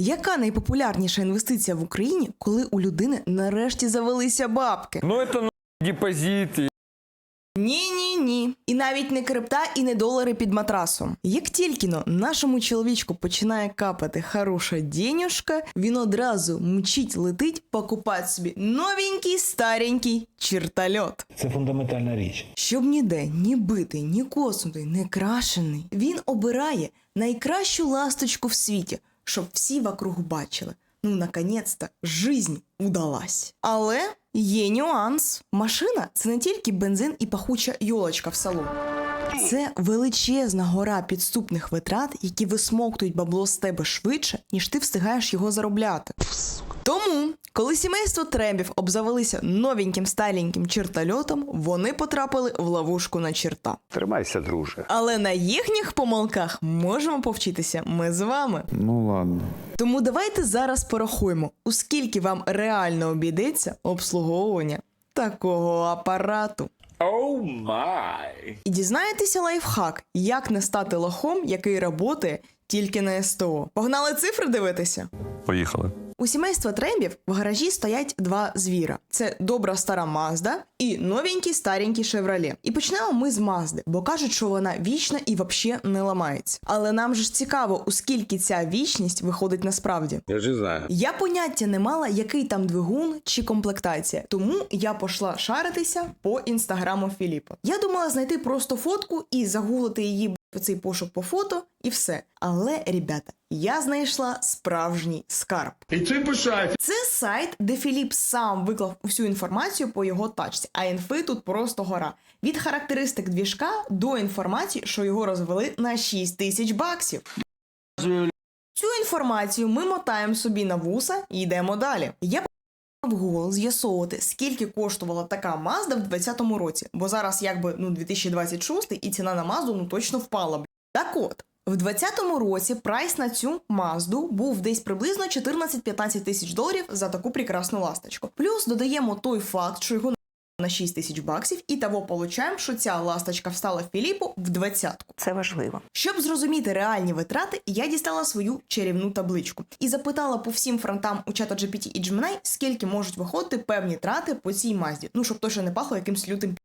Яка найпопулярніша інвестиція в Україні, коли у людини нарешті завелися бабки? Ну, это ну, депозиты. Ні, ні, ні. І навіть не крипта, і не долари під матрасом. Як тільки но нашому чоловічку починає капати хороша денюжка, він одразу мчить летить покупати собі новенький старенький чертольот. Це фундаментальна річ. Щоб ніде ні битий, ні коснутий, не крашений, він обирає найкращу ласточку в світі, щоб всі вокруг бачили. Ну, наконець-то, жизнь удалась. Але є нюанс. Машина це не тільки бензин і пахуча йолочка в салоні. Це величезна гора підступних витрат, які висмоктують бабло з тебе швидше, ніж ти встигаєш його заробляти. Тому, коли сімейство Трембів обзавелися новеньким стареньким чертольотом, вони потрапили в ловушку на черта. Тримайся, друже. Але на їхніх помилках можемо повчитися ми з вами. Ну ладно. Тому давайте зараз порахуємо, у скільки вам реально обійдеться обслуговування такого апарату. Oh my. І дізнаєтеся лайфхак, як не стати лохом, який роботи тільки на СТО. Погнали цифри дивитися. Поїхали. У сімейства Трембів в гаражі стоять два звіра: це добра стара Мазда і новенький старенький Шевроле. І почнемо ми з Мазди, бо кажуть, що вона вічна і взагалі не ламається. Але нам же ж цікаво, у скільки ця вічність виходить насправді. Я ж не знаю. Я поняття не мала, який там двигун чи комплектація, тому я пішла шаритися по інстаграму Філіпа. Я думала знайти просто фотку і загуглити її в цей пошук по фото, і все. Але, ребята, я знайшла справжній скарб. І ти пишаєш. Це сайт, де Філіп сам виклав всю інформацію по його тачці, а інфи тут просто гора. Від характеристик двіжка до інформації, що його розвели на 6 тисяч баксів. Цю інформацію ми мотаємо собі на вуса і йдемо далі. Я в Google з'ясовувати, скільки коштувала така Mazda в 2020 році, бо зараз якби ну 2026 і ціна на Mazda ну точно впала. б. Так от. В 2020 році прайс на цю Мазду був десь приблизно 14-15 тисяч доларів за таку прекрасну ласточку. Плюс додаємо той факт, що його на 6 тисяч баксів, і того получаємо, що ця ласточка встала Філіпу в двадцятку. Це важливо. Щоб зрозуміти реальні витрати, я дістала свою чарівну табличку і запитала по всім фронтам у чата GPT і Gemini, скільки можуть виходити певні трати по цій мазді. Ну щоб точно не пахло якимсь лютим.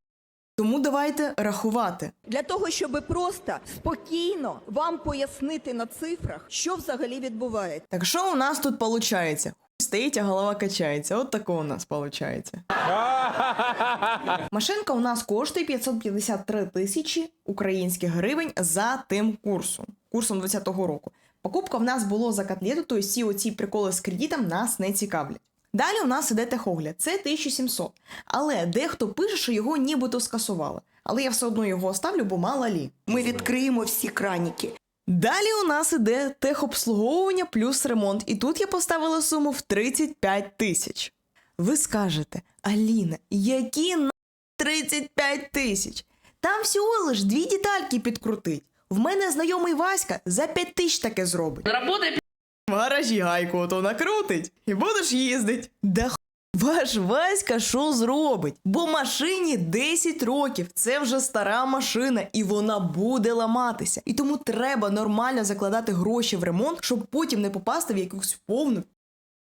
Тому давайте рахувати. Для того, щоб просто спокійно вам пояснити на цифрах, що взагалі відбувається. Так що у нас тут виходить? Стоїть, а голова качається. От таке у нас виходить. Машинка у нас коштує 553 тисячі українських гривень за тим курсом, курсом 2020 року. Покупка в нас було за котлету, тобто всі оці приколи з кредитом нас не цікавлять. Далі у нас іде техогляд, це 1700. Але дехто пише, що його нібито скасували. Але я все одно його оставлю, бо мало лі. Ми відкриємо всі краніки. Далі у нас іде техобслуговування плюс ремонт, і тут я поставила суму в 35 тисяч. Ви скажете, Аліна, які на 35 тисяч? Там всього лиш дві детальки підкрутить. В мене знайомий Васька за 5 тисяч таке зробить. В гаражі гайку ото накрутить і будеш їздить. Да х... Ваш Васька що зробить? Бо машині 10 років. Це вже стара машина, і вона буде ламатися. І тому треба нормально закладати гроші в ремонт, щоб потім не попасти в якусь повну.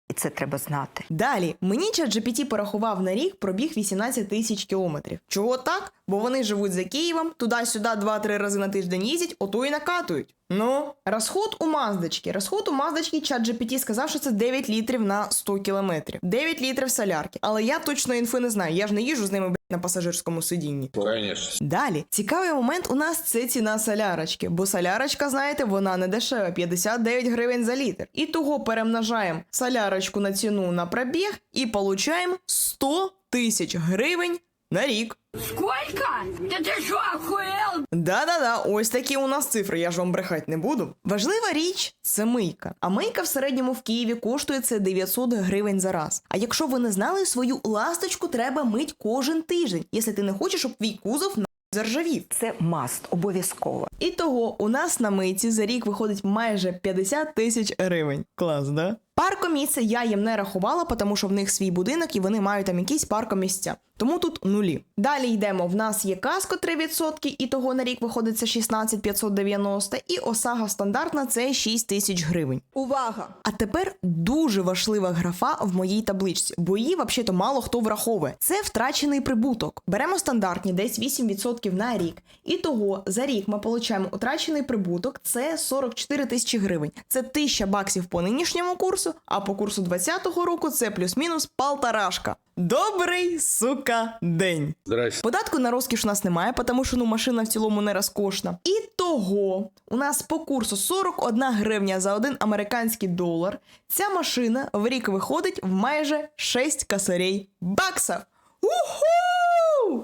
І це треба знати. Далі мені ChatGPT порахував на рік пробіг 18 тисяч кілометрів. Чого так? Бо вони живуть за Києвом, туди-сюди 2-3 рази на тиждень їздять, ото і накатують. Ну, розход у маздочки. Розход у маздочки ChatGPT сказав, що це 9 літрів на 100 кілометрів. 9 літрів солярки. Але я точно інфи не знаю. Я ж не їжу з ними на пасажирському сидінні. Конечно. Далі цікавий момент у нас це ціна солярочки, бо солярочка, знаєте, вона не дешева 59 гривень за літр. І того перемножаємо солярочку на ціну на пробіг і получаємо 100 тисяч гривень на рік. Сколько? Да ты что, охуел? Да-да-да, ось такі у нас цифри, я ж вам брехати не буду. Важлива річ це мийка. А мийка в середньому в Києві коштує це 900 гривень за раз. А якщо ви не знали, свою ласточку треба мить кожен тиждень, якщо ти не хочеш, щоб твій кузов на заржавів. Це маст, обов'язково. І того у нас на мийці за рік виходить майже 50 тисяч гривень. Клас, да? Паркомісце я їм не рахувала, тому що в них свій будинок і вони мають там якісь паркомісця. Тому тут нулі. Далі йдемо. В нас є каско 3%, і того на рік виходить це 16 590, і Осага стандартна це 6 тисяч гривень. Увага! А тепер дуже важлива графа в моїй табличці, бо її взагалі мало хто враховує. Це втрачений прибуток. Беремо стандартні десь 8% на рік. І того за рік ми отримуємо утрачений прибуток. Це 44 тисячі гривень. Це 1000 баксів по нинішньому курсу, а по курсу 2020 року це плюс-мінус полторашка. Добрий сука день. Здрасте. Податку на розкіш у нас немає, тому що ну машина в цілому не розкошна. І того у нас по курсу 41 гривня за один американський долар. Ця машина в рік виходить в майже 6 косарей баксів. Уху!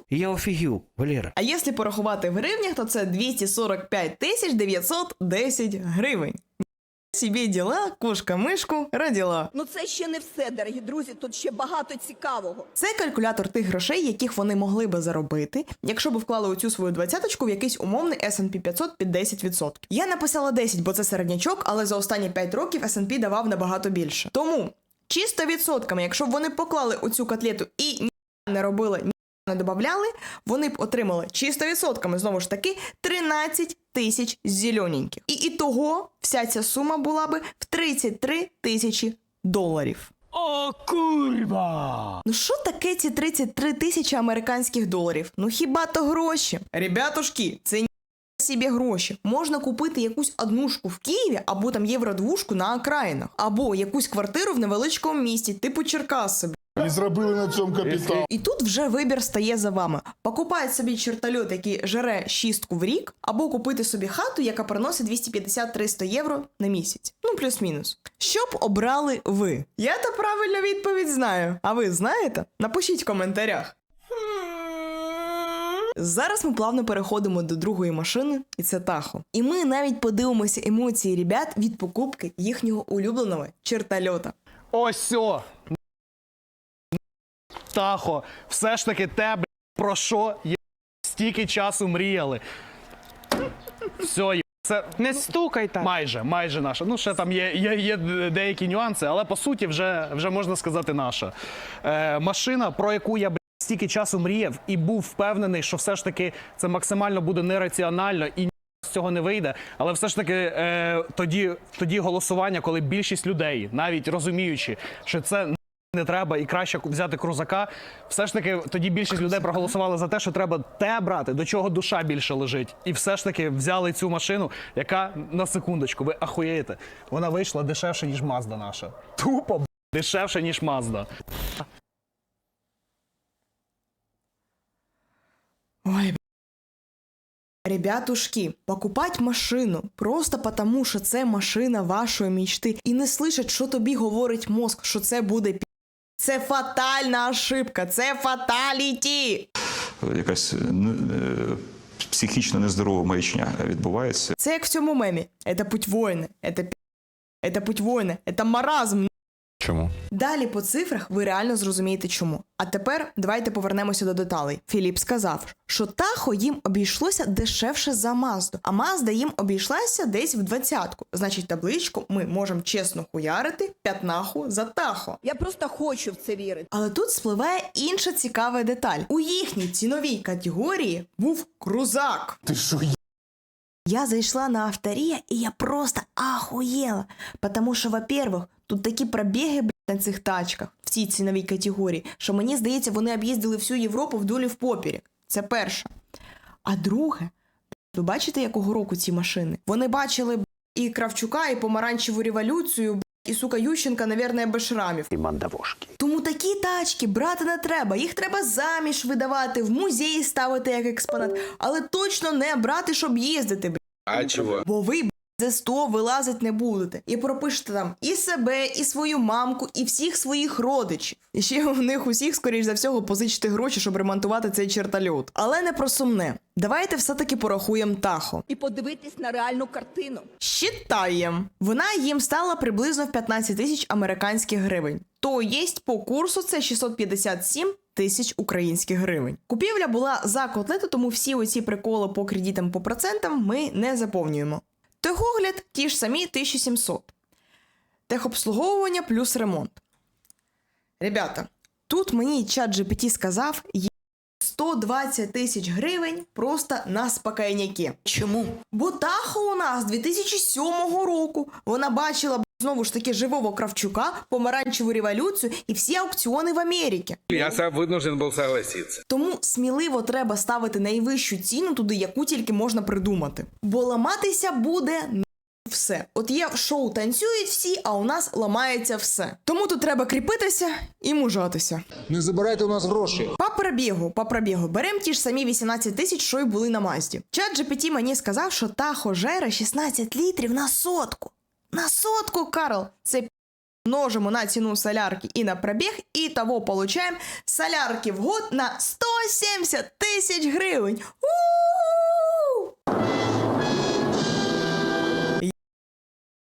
Я офігів, Валера. А якщо порахувати в гривнях, то це 245 тисяч 910 гривень. Собі діла, кошка мишку родила. Ну це ще не все, дорогі друзі. Тут ще багато цікавого. Це калькулятор тих грошей, яких вони могли би заробити, якщо б вклали у цю свою двадцяточку в якийсь умовний S&P 500 під 10%. Я написала 10, бо це середнячок, але за останні 5 років S&P давав набагато більше. Тому чисто відсотками, якщо б вони поклали у цю котлету і ні не робили, ні не додавали, вони б отримали чисто відсотками знову ж таки 13 тисяч зелененьких. І ітого вся ця сума була би в 33 тисячі доларів. О, курва! Ну що таке ці 33 тисячі американських доларів? Ну хіба то гроші? Ребятушки, це ні собі гроші. Можна купити якусь однушку в Києві або там євродвушку на окраїнах, або якусь квартиру в невеличкому місті, типу Черкаси. І зробили на цьому капітал. І тут вже вибір стає за вами: покупати собі чертольот, який жере шістку в рік, або купити собі хату, яка приносить 250-300 євро на місяць. Ну, плюс-мінус. Що б обрали ви? Я то правильну відповідь знаю. А ви знаєте? Напишіть в коментарях. Зараз ми плавно переходимо до другої машини, і це Тахо. І ми навіть подивимося емоції ребят від покупки їхнього улюбленого чертольота. Ось о! Тахо, все ж таки те, бля, про що є стільки часу мріяли. Все, є. це Не стукай так. майже, майже наша. Ну, ще там є, є, є деякі нюанси, але по суті, вже, вже можна сказати, наша. Е, машина, про яку я бля, стільки часу мріяв і був впевнений, що все ж таки це максимально буде нераціонально і з цього не вийде. Але все ж таки е, тоді, тоді голосування, коли більшість людей, навіть розуміючи, що це не треба і краще взяти крузака. Все ж таки, тоді більшість людей проголосували за те, що треба те брати, до чого душа більше лежить. І все ж таки взяли цю машину, яка на секундочку, ви ахуєєте, вона вийшла дешевше, ніж Мазда наша. Тупо б**, дешевше, ніж Мазда. Ой. Ребятушки, покупать машину просто потому, що це машина вашої мічти, і не слышать, що тобі говорить мозк, що це буде. Це фатальна ошибка, це фаталіті. якась е, е, психічно нездорова маячня відбувається. Це як в цьому мемі. Это путь воїни, это пі. Это путь воїни, это маразм. Чому? Далі по цифрах ви реально зрозумієте чому. А тепер давайте повернемося до деталей. Філіп сказав, що Тахо їм обійшлося дешевше за Мазду, а Мазда їм обійшлася десь в двадцятку. Значить, табличку ми можемо чесно хуярити п'ятнаху за Тахо. Я просто хочу в це вірити. Але тут спливає інша цікава деталь. У їхній ціновій категорії був крузак. Ти що, Я зайшла на авторія, і я просто ахуєла. Потому що, во-первых, тут такі пробіги на цих тачках в цій ціновій категорії, що мені здається, вони об'їздили всю Європу вдолі в попірік. Це перше. А друге, ви бачите, якого року ці машини? Вони бачили і Кравчука, і помаранчеву революцію, і сука Ющенка, наверное, без шрамів. І мандавошки. Тому такі тачки брати не треба. Їх треба заміж видавати, в музеї ставити як експонат, але точно не брати, щоб їздити. А чого? Бо ви 100 вилазить не будете. І пропишете там і себе, і свою мамку, і всіх своїх родичів. І ще у них усіх, скоріш за всього, позичити гроші, щоб ремонтувати цей чертольот. Але не про сумне. Давайте все-таки порахуємо Тахо. І подивитись на реальну картину. Считаємо. Вона їм стала приблизно в 15 тисяч американських гривень. То єсть по курсу це 657 тисяч українських гривень. Купівля була за котлету, тому всі оці приколи по кредитам по процентам ми не заповнюємо. Техогляд ті ж самі 1700. Техобслуговування плюс ремонт. Ребята, Тут мені чат GPT сказав, є 120 тисяч гривень просто на спокійняки. Чому? Бо Таха у нас 2007 року. Вона бачила знову ж таки живого Кравчука, помаранчеву революцію і всі аукціони в Америці. Я сам вынужден был согласиться. Тому сміливо треба ставити найвищу ціну туди, яку тільки можна придумати. Бо ламатися буде все. От є в шоу танцюють всі, а у нас ламається все. Тому тут треба кріпитися і мужатися. Не забирайте у нас гроші. По пробігу, по пробігу, беремо ті ж самі 18 тисяч, що й були на Мазді. Чат GPT мені сказав, що Тахо жере 16 літрів на сотку. На сотку, Карл! Це множимо на ціну солярки і на пробіг, і того получаємо солярки в год на 170 тисяч гривень. У-у-у!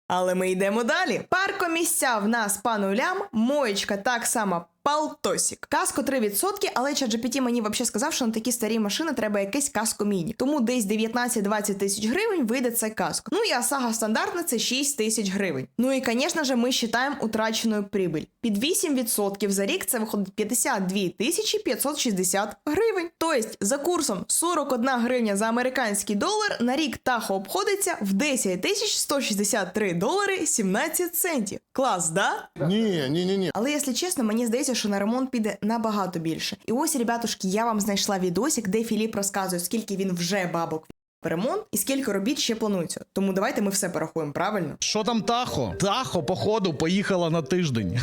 Але ми йдемо далі. Паркомісця в нас по нулям, моєчка так само Палтосік. Каско 3%, але ChatGPT мені взагалі сказав, що на такі старі машини треба якесь каско міні. Тому десь 19-20 тисяч гривень вийде це каско. Ну і Асага стандартна це 6 тисяч гривень. Ну і, звісно ж, ми вважаємо утраченою прибиль. Під 8% за рік це виходить 52 тисячі 560 гривень. Тобто за курсом 41 гривня за американський долар на рік Тахо обходиться в 10 тисяч 163 долари 17 центів. Клас, да? Ні, ні, ні, ні. Але якщо чесно, мені здається, що на ремонт піде набагато більше. І ось, ребятушки, я вам знайшла відосик, де Філіп розказує, скільки він вже бабок ремонт і скільки робіт ще планується. Тому давайте ми все порахуємо, правильно? Що там Тахо? Тахо, походу, поїхала на тиждень.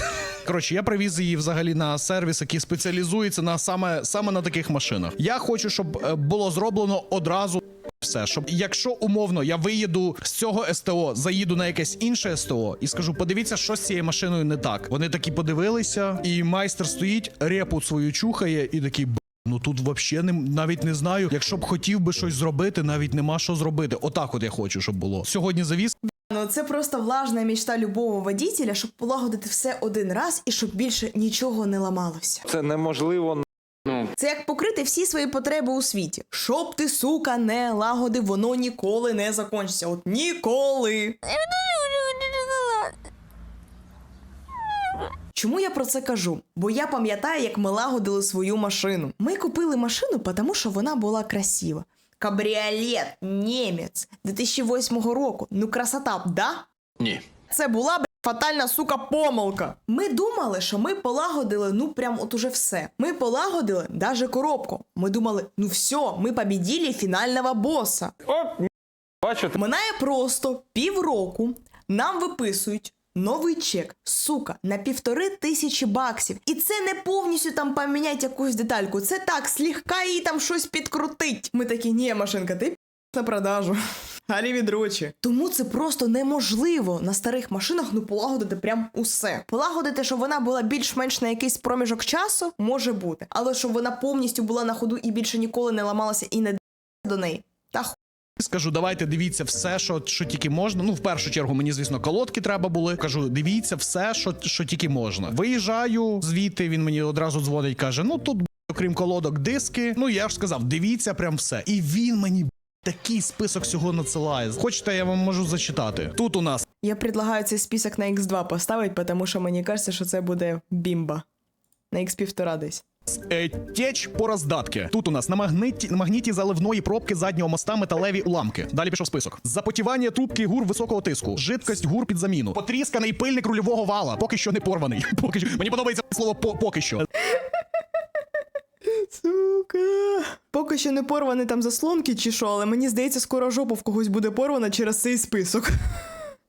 Коротше, я привіз її взагалі на сервіс, який спеціалізується на саме, саме на таких машинах. Я хочу, щоб е, було зроблено одразу. Все, щоб якщо умовно я виїду з цього СТО, заїду на якесь інше СТО і скажу, подивіться, що з цією машиною не так. Вони такі подивилися, і майстер стоїть, репу свою чухає, і такий «Б**, Ну тут взагалі не навіть не знаю. Якщо б хотів би щось зробити, навіть нема що зробити. Отак, от я хочу, щоб було. Сьогодні завіз Ну це просто влажна мечта любого водітеля, щоб полагодити все один раз і щоб більше нічого не ламалося. Це неможливо. Це як покрити всі свої потреби у світі. Щоб ти, сука, не лагодив, воно ніколи не закончиться. От ніколи. Чому я про це кажу? Бо я пам'ятаю, як ми лагодили свою машину. Ми купили машину, тому що вона була красива. Кабріолет, німець 2008 року. Ну красота, да? Ні. Це була б фатальна сука помилка. Ми думали, що ми полагодили ну прям от уже все. Ми полагодили даже коробку. Ми думали, ну все, ми побіділи фінального боса. Оп, бачите? Минає просто півроку. Нам виписують. Новий чек, сука, на півтори тисячі баксів. І це не повністю там поміняти якусь детальку. Це так, слегка їй там щось підкрутить. Ми такі, ні, машинка, ти на продажу. Алі відрочі. Тому це просто неможливо на старих машинах ну полагодити прям усе. Полагодити, щоб вона була більш-менш на якийсь проміжок часу, може бути. Але щоб вона повністю була на ходу і більше ніколи не ламалася і не до неї. Та ху... Скажу, давайте дивіться все, що, що тільки можна. Ну, в першу чергу, мені, звісно, колодки треба були. Кажу, дивіться все, що, що тільки можна. Виїжджаю звідти. Він мені одразу дзвонить, каже: ну тут, окрім колодок, диски. Ну я ж сказав, дивіться прям все. І він мені б**, такий список всього надсилає. Хочете, я вам можу зачитати. Тут у нас Я предлагаю цей список на X2 поставити, тому що мені кажеться, що це буде бімба. На X1,5 десь. Е, Теч по роздатки. Тут у нас на магніті, на магніті заливної пробки заднього моста металеві уламки. Далі пішов список. Запотівання трубки гур високого тиску, жидкость гур під заміну, потрісканий пильник рульового вала. Поки що не порваний. Поки що мені подобається слово по, поки що. Сука. Поки що не порвані там заслонки чи що, але мені здається, скоро жопа в когось буде порвана через цей список.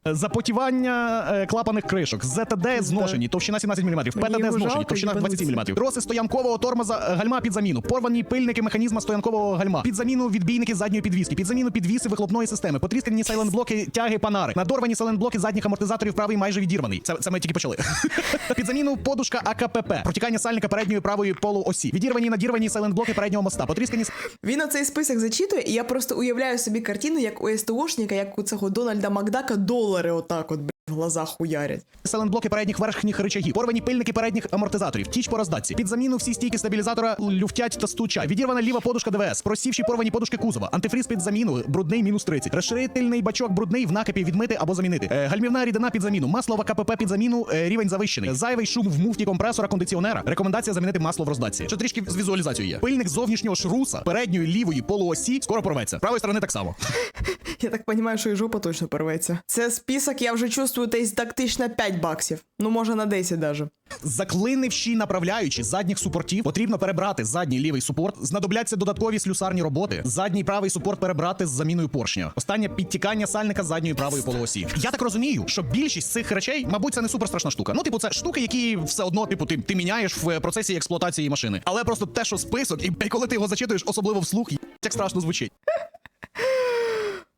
Запотівання е, клапаних кришок, ЗТД зношені, товщина 17 мм, ПТД зношені, товщина їбануться. 27 мм. Троси стоянкового тормоза, е, гальма під заміну, порвані пильники механізма стоянкового гальма, під заміну відбійники задньої підвіски, під заміну підвіси вихлопної системи, потріскані сайлент-блоки тяги панари, надорвані сайлент-блоки задніх амортизаторів правий майже відірваний. Це, це ми тільки почали. під заміну подушка АКПП, протікання сальника передньої правої полуосі, відірвані надірвані сайлент-блоки переднього моста, потріскані Він оцей список зачитує, і я просто уявляю собі картину, як у СТОшника, як у цього Дональда Макдака долари отак от, блядь, в глазах хуярять. Селенблоки передніх верхніх рычагів, порвані пильники передніх амортизаторів, тіч по роздатці, під заміну всі стійки стабілізатора люфтять та стучать, відірвана ліва подушка ДВС, просівші порвані подушки кузова, антифріз під заміну, брудний мінус 30, розширительний бачок брудний в накипі відмити або замінити, е, гальмівна рідина під заміну, масло в КПП під заміну, е, рівень завищений, зайвий шум в муфті компресора кондиціонера, рекомендація замінити масло в роздатці. Що трішки з візуалізацією є. Пильник зовнішнього шруса передньої лівої полуосі скоро порветься. Правої сторони так само. Я так розумію, що і жопа точно порветься. Це список, я вже чувствую десь тактично 5 баксів. Ну, може на 10 даже. Заклинивші направляючі задніх супортів, потрібно перебрати задній лівий супорт. Знадобляться додаткові слюсарні роботи. Задній правий супорт перебрати з заміною поршня. Останнє підтікання сальника задньої правої полуосі. Я так розумію, що більшість цих речей, мабуть, це не суперстрашна штука. Ну, типу, це штуки, які все одно, типу, ти, ти міняєш в процесі експлуатації машини. Але просто те, що список, і коли ти його зачитуєш, особливо вслух, як страшно звучить.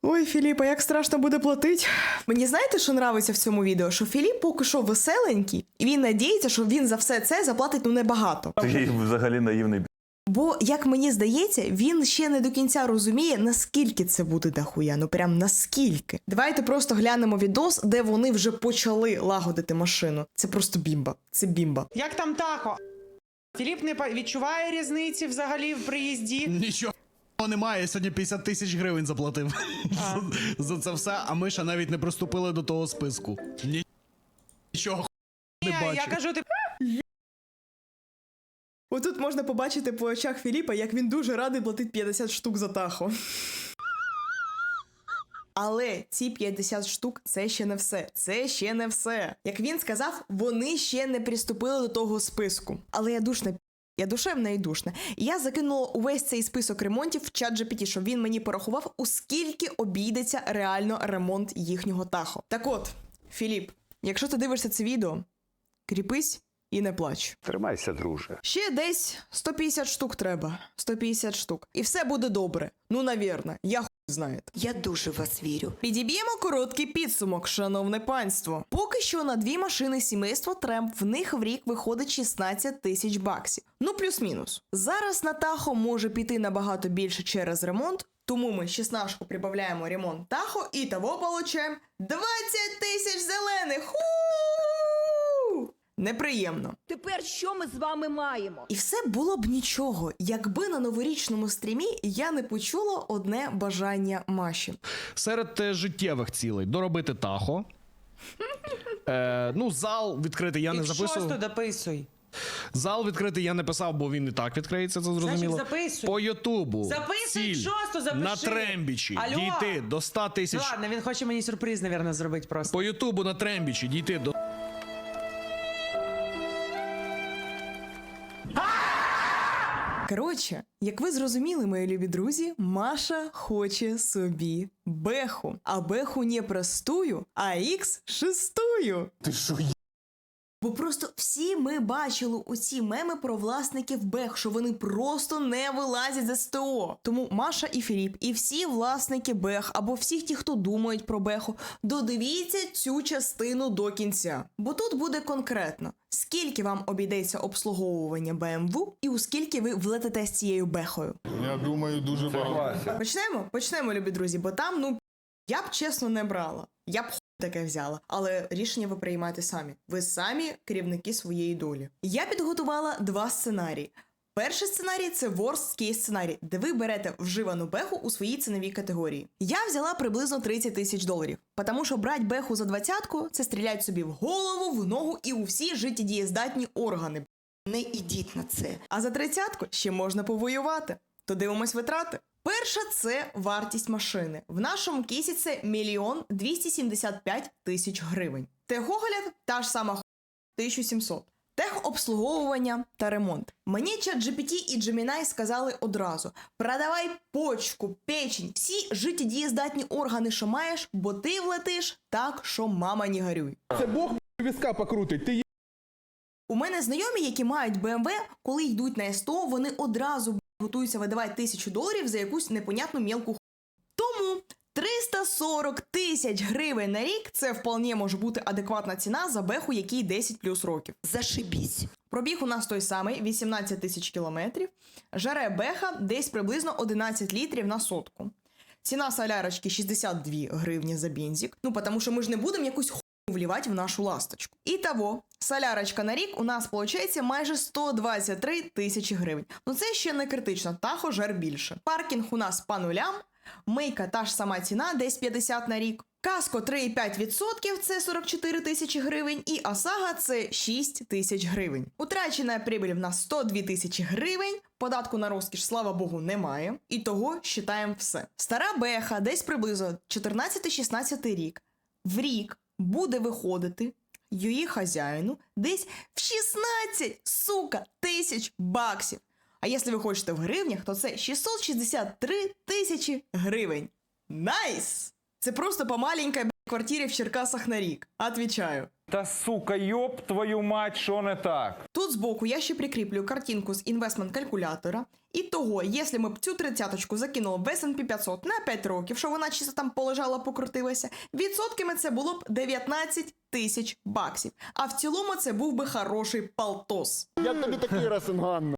Ой, Філіп, а як страшно буде платить. Мені знаєте, що нравиться в цьому відео? Що Філіп поки що веселенький, і він надіється, що він за все це заплатить ну небагато. Ти взагалі наївний. Бо, як мені здається, він ще не до кінця розуміє, наскільки це буде дохуя. Ну прям наскільки. Давайте просто глянемо відос, де вони вже почали лагодити машину. Це просто бімба. Це бімба. Як там тако? Філіп не по- відчуває різниці взагалі в приїзді. Нічого. Немає, сьогодні 50 тисяч гривень заплатив за, за це все, а ми ще навіть не приступили до того списку. Ні- Нічого не бачу. я кажу, ти Отут можна побачити по очах Філіпа, як він дуже радий платити 50 штук за тахо. Але ці 50 штук це ще не все. Це ще не все. Як він сказав, вони ще не приступили до того списку. Але я душна. Я душевна і душна. І я закинула увесь цей список ремонтів в чат GPT, щоб він мені порахував, у скільки обійдеться реально ремонт їхнього тахо. Так от, Філіп, якщо ти дивишся це відео, кріпись і не плач. Тримайся, друже. Ще десь 150 штук треба. 150 штук. І все буде добре. Ну, навірно, я хуй знає. Я дуже в вас вірю. Підіб'ємо короткий підсумок, шановне панство. Поки що на дві машини сімейства Тремп в них в рік виходить 16 тисяч баксів. Ну плюс-мінус. Зараз на Тахо може піти набагато більше через ремонт. Тому ми 16 прибавляємо ремонт Тахо і того получаємо 20 тисяч зелених. Ху! Неприємно. Тепер що ми з вами маємо? І все було б нічого, якби на новорічному стрімі я не почула одне бажання Маші. Серед е, життєвих цілей доробити тахо. Е, ну, зал відкритий я не записував. дописуй. Зал відкритий я не писав, бо він і так відкриється, це зрозуміло. записуй. По Ютубу. Записуй ціль шосту, запиши. на трембічі Алло. дійти до 100 Ну тисяч. ладно, він хоче мені сюрприз, напевно, зробити просто. По Ютубу на трембічі дійти до. Коротше, як ви зрозуміли, мої любі друзі, Маша хоче собі беху. А беху не простую, а ікс шестую. Ти що, Бо просто всі ми бачили оці меми про власників Бех, що вони просто не вилазять з СТО. Тому Маша і Філіп, і всі власники Бех, або всі ті, хто думають про Беху, додивіться цю частину до кінця. Бо тут буде конкретно, скільки вам обійдеться обслуговування BMW і у скільки ви влетите з цією бехою. Я думаю, дуже багато. Почнемо? Почнемо, любі друзі, бо там, ну, я б чесно не брала. Я б таке взяла, але рішення ви приймаєте самі. Ви самі керівники своєї долі. Я підготувала два сценарії. Перший сценарій це worst case сценарій, де ви берете вживану беху у своїй ціновій категорії. Я взяла приблизно 30 тисяч доларів, тому що брати беху за двадцятку це стрілять собі в голову, в ногу і у всі життєдієздатні органи. Не ідіть на це. А за тридцятку ще можна повоювати. То дивимось витрати. Перша це вартість машини. В нашому кейсі це мільйон 275 тисяч гривень. Техогляд та ж сама 1700. Техобслуговування та ремонт. Мені чат GPT і Gemini сказали одразу: продавай почку, печень, всі життєдієздатні органи, що маєш, бо ти влетиш так, що мама не горюй. Це Бог візка покрутить. Ти У мене знайомі, які мають BMW, коли йдуть на СТО, вони одразу готуються видавати тисячу доларів за якусь непонятну мілку. Тому 340 тисяч гривень на рік це вполне може бути адекватна ціна за беху, який 10 плюс років. Зашибісь. Пробіг у нас той самий 18 тисяч кілометрів. Жаре беха десь приблизно 11 літрів на сотку. Ціна солярочки 62 гривні за бензик. Ну, тому що ми ж не будемо якусь хуйню вливати в нашу ласточку. Ітого, солярочка на рік у нас виходить майже 123 тисячі гривень. Ну це ще не критично, тахо жер більше. Паркінг у нас по нулям, мийка та ж сама ціна, десь 50 на рік. Каско 3,5% це 44 тисячі гривень, і Осага це 6 тисяч гривень. Утрачена прибіль в нас 102 тисячі гривень. Податку на розкіш, слава Богу, немає. І того считаємо все. Стара беха, десь приблизно 14-16 рік. В рік буде виходити її хазяїну десь в 16, сука, тисяч баксів. А якщо ви хочете в гривнях, то це 663 тисячі гривень. Найс! Це просто по маленькій квартирі в Черкасах на рік. Отвічаю. Та сука, йоп твою мать, що не так? Тут збоку я ще прикріплю картинку з інвестмент калькулятора. І того, якщо ми б цю тридцяточку закинули в S&P 500 на 5 років, що вона чисто там полежала, покрутилася, відсотками це було б 19 тисяч баксів. А в цілому це був би хороший полтос. Я тобі такий Расенганна.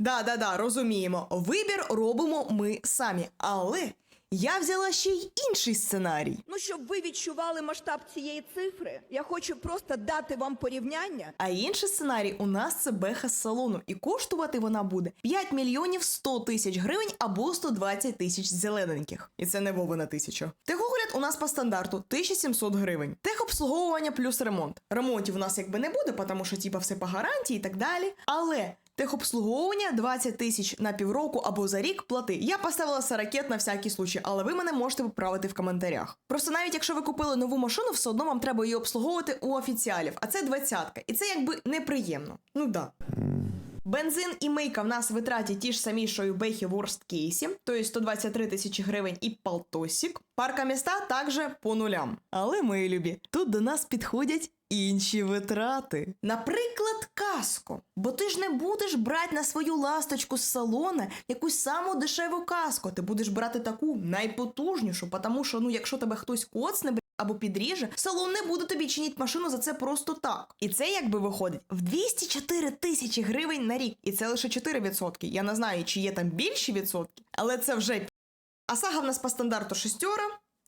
Да, да, да, розуміємо. Вибір робимо ми самі. Але я взяла ще й інший сценарій. Ну, щоб ви відчували масштаб цієї цифри, я хочу просто дати вам порівняння. А інший сценарій у нас це беха з салону, і коштувати вона буде 5 мільйонів 100 тисяч гривень або 120 тисяч зелененьких. І це не Вовина тисяча. Техогляд у нас по стандарту 1700 гривень. Техобслуговування плюс ремонт. Ремонтів у нас якби не буде, тому що типа все по гарантії і так далі. Але техобслуговування 20 тисяч на півроку або за рік плати. Я поставила саракет на всякий случай, але ви мене можете поправити в коментарях. Просто навіть якщо ви купили нову машину, все одно вам треба її обслуговувати у офіціалів, а це двадцятка. І це якби неприємно. Ну да. Бензин і мийка в нас витратять ті ж самі, що й у Бехі Worst Case, тобто 123 тисячі гривень і полтосик. Парка міста також по нулям. Але, мої любі, тут до нас підходять інші витрати. Наприклад, каско. Бо ти ж не будеш брати на свою ласточку з салона якусь саму дешеву каску. Ти будеш брати таку найпотужнішу, тому що ну, якщо тебе хтось коцне, або підріже, салон не буде тобі чинити машину за це просто так. І це якби виходить в 204 тисячі гривень на рік. І це лише 4%. Я не знаю, чи є там більші відсотки, але це вже. А сага в нас по стандарту шестьора.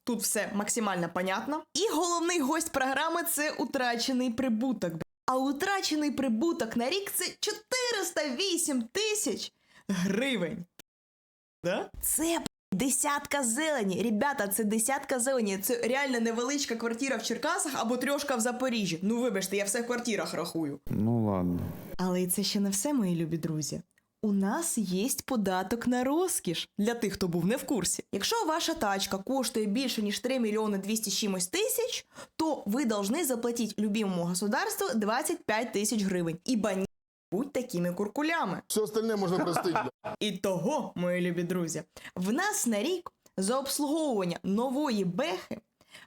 Тут все максимально понятно. І головний гость програми це утрачений прибуток. А утрачений прибуток на рік це 408 тисяч гривень. Да? Це десятка зелені. Ребята, це десятка зелені. Це реально невеличка квартира в Черкасах або трьошка в Запоріжжі. Ну вибачте, я все в квартирах рахую. Ну ладно. Але це ще не все, мої любі друзі. У нас є податок на розкіш для тих, хто був не в курсі. Якщо ваша тачка коштує більше ніж 3 мільйони 200 чимось тисяч, то ви должны заплатити любимому государству 25 тисяч гривень. Ібо ні будь такими куркулями. Все остальне можна простити. І того, мої любі друзі, в нас на рік за обслуговування нової бехи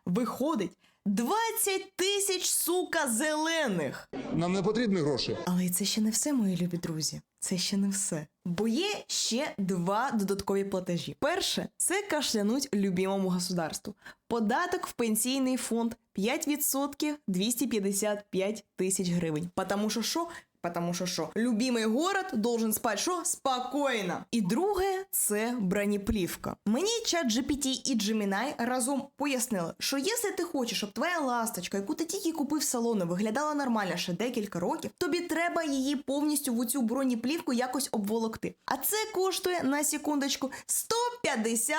виходить 20 тисяч сука зелених. Нам не потрібні гроші. Але це ще не все, мої любі друзі. Це ще не все. Бо є ще два додаткові платежі. Перше це кашлянуть любимому государству. Податок в пенсійний фонд 5% 255 тисяч гривень. Потому що що? Потому що що? Любимий город должен спать що? Спокійно. І друге це бронеплівка. Мені чат GPT і Gemini разом пояснили, що якщо ти хочеш, щоб твоя ласточка, яку ти тільки купив салону, виглядала нормально ще декілька років, тобі треба її повністю в цю бронеплівку якось обволокти. А це коштує на секундочку 150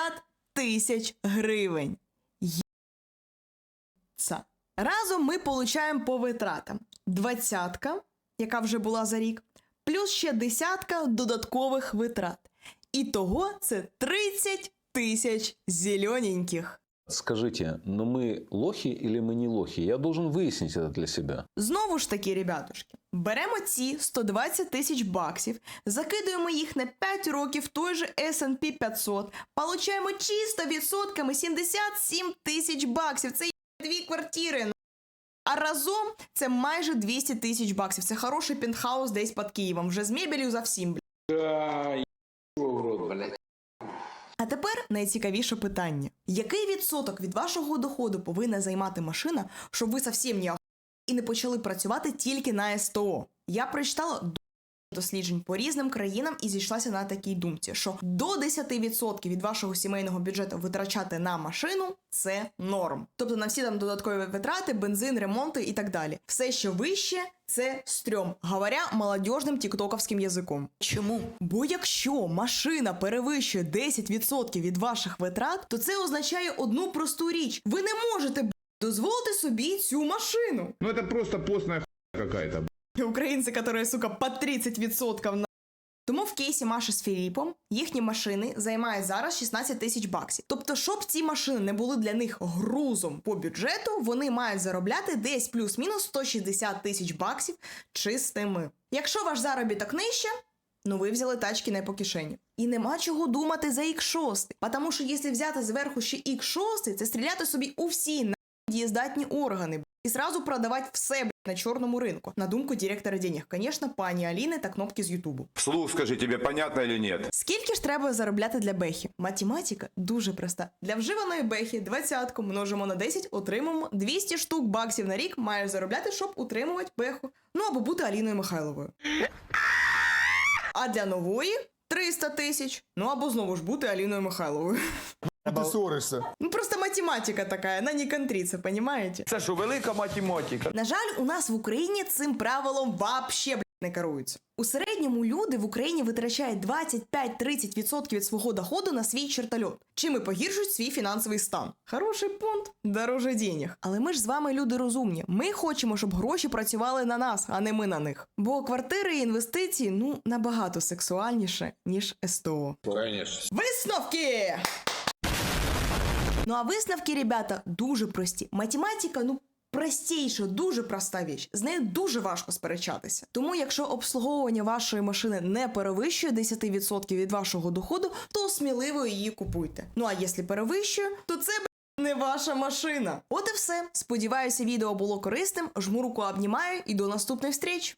тисяч гривень. Разом ми получаємо по витратам двадцятка, яка вже була за рік, плюс ще десятка додаткових витрат. І того це 30 тисяч зелененьких. Скажите, но мы лохи или мы не лохи? Я должен выяснить это для себя. Знову ж таки, ребятушки, беремо ці 120 тисяч баксів, закидуємо їх на 5 років в той же S&P 500, получаємо чисто відсотками 77 тисяч баксів. Це є дві квартири. А разом це майже 200 тисяч баксів. Це хороший пентхаус десь під Києвом, вже з мебелью за всім. А тепер найцікавіше питання: який відсоток від вашого доходу повинна займати машина, щоб ви зовсім не охуєли і не почали працювати тільки на СТО? Я прочитала досліджень по різним країнам і зійшлася на такій думці, що до 10% від вашого сімейного бюджету витрачати на машину це норм. Тобто на всі там додаткові витрати, бензин, ремонти і так далі. Все, що вище, це стрьом, говоря молодіжним тіктоковським язиком. Чому? Бо якщо машина перевищує 10% від ваших витрат, то це означає одну просту річ: ви не можете дозволити собі цю машину. Ну це просто постна х** какая-то. Українці, які, сука, по 30% на. Тому в кейсі Маші з Філіпом їхні машини займають зараз 16 тисяч баксів. Тобто, щоб ці машини не були для них грузом по бюджету, вони мають заробляти десь плюс-мінус 160 тисяч баксів чистими. Якщо ваш заробіток нижче, ну ви взяли тачки не по кишені. І нема чого думати за X6. Тому що якщо взяти зверху ще X6, це стріляти собі у всі на дієздатні органи і зразу продавати все на чорному ринку. На думку директора денег, звісно, пані Аліни та кнопки з Ютубу. Вслух скажи, тебе понятно или нет? Скільки ж треба заробляти для бехи? Математика дуже проста. Для вживаної бехи двадцятку множимо на 10, отримаємо 200 штук баксів на рік маєш заробляти, щоб утримувати беху. Ну або бути Аліною Михайловою. А для нової 300 тисяч. Ну або знову ж бути Аліною Михайловою. Ти ссоришся. Ну просто математика така, вона не контриться, понімаєте? Це що, велика математика? На жаль, у нас в Україні цим правилом вообще не керуються. У середньому люди в Україні витрачають 25-30% від свого доходу на свій чертольот, чим і погіршують свій фінансовий стан. Хороший пункт, дороже денег. Але ми ж з вами люди розумні. Ми хочемо, щоб гроші працювали на нас, а не ми на них. Бо квартири і інвестиції ну набагато сексуальніше, ніж СТО. Висновки! Ну а висновки, ребята, дуже прості. Математика, ну. Простіша, дуже проста віч. З нею дуже важко сперечатися. Тому, якщо обслуговування вашої машини не перевищує 10% від вашого доходу, то сміливо її купуйте. Ну а якщо перевищує, то це не ваша машина. От і все. Сподіваюся, відео було корисним. Жму руку обнімаю і до наступних встреч!